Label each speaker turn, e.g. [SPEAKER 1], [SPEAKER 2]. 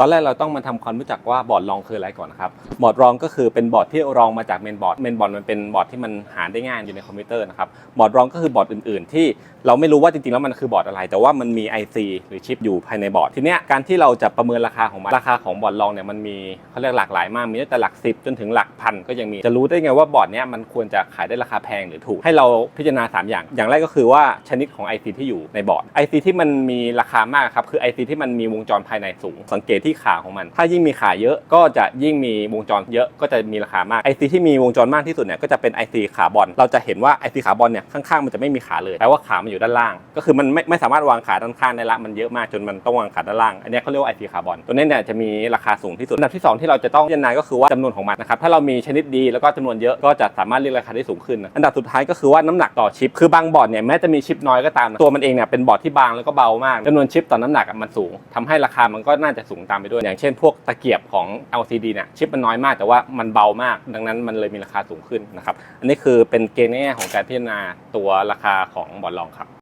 [SPEAKER 1] ตอนแรกเราต้องมาทำความรู้จักว่าบอร์ดรองคืออะไรก่อนนะครับ บอร์ดรองก็คือเป็นบอร์ดที่รองมาจากเมนบอร์ด เมนบอร์ดมันเป็นบอร์ดที่มันหาได้ง่ายอยู่ในคอมพิวเตอร์นะครับ บอร์ดรองก็คือบอร์ดอื่น ๆ ที่เราไม่รู้ว่าจริง ๆ แล้วมันคือบอร์ดอะไร แต่ว่ามันมี IC หรือชิปอยู่ภายในบอร์ด ทีเนี้ยการที่เราจะประเมินราคาของมัน ราคาของบอร์ดรองเนี่ยมันมีเขาเรียกหลากหลายมาก มีตั้งแต่หลักสิบจนถึงหลักพันก็ยังมี จะรู้ได้ไงว่าบอร์ดเนี้ยมันควรจะขายได้ราคาแพงหรือถูก ให้เราพิจารณาสามอย่าง อย่างแรกก็คือว่าชนิดของ IC ที่อยู่ในบอร์ด IC ที่มันมีราคามากครับคือ IC ที่มันมีวงจรภายในสูงสังเกตที่ขาของมัน ถ้ายิ่งมีขาเยอะก็จะยิ่งมีวงจรเยอะก็จะมีราคามาก IC ที่มีวงจรมากที่สุดเนี่ยก็จะเป็น IC ขาบอลเราจะเห็นว่า IC ขาบอลเนี่ยข้างๆมันจะไม่มีขาเลยแปลว่าขามันอยู่ด้านล่าง ก็คือมันไม่ไม่สามารถวางขาด้านข้างได้ละมันเยอะมากจนมันต้องวางขาด้านล่างอันนี้เขาเรียกว่า IC ขาบอลตัวนี้เนี่ยจะมีราคาสูงที่สุดอันดับที่สองที่เราจะต้องพิจารณาก็คือว่าจำนวนของมันนะครับถ้าเรามีชนิดดีแล้วก็จำนวนเยอะก็จะสามารถเรียกราคาได้สูงขึ้น อันดับสุดท้ายก็คือว่าน้ำหนักต่อชิปคือบางบอร์ดเนี่ยแม้จะมีชิปน้อยก็ตามตัวมันเองเนี่ยเป็นบอร์ดที่บางแล้วก็เบามากจำนวนชิปต่อน้ำหนักมันสูงทำให้ราคามันก็น่าจะสูงตามไปด้วย อย่างเช่นพวกตะเกียบของ LCD เนี่ยชิปมันน้อยมากแต่ว่ามันเบามาก ดังนั้นมันเลยมีราคาสูงขึ้นนะครับ อันนี้คือเป็นเกณฑ์แง่ของการพิจารณาตัวราคาของบอร์ดรองครับ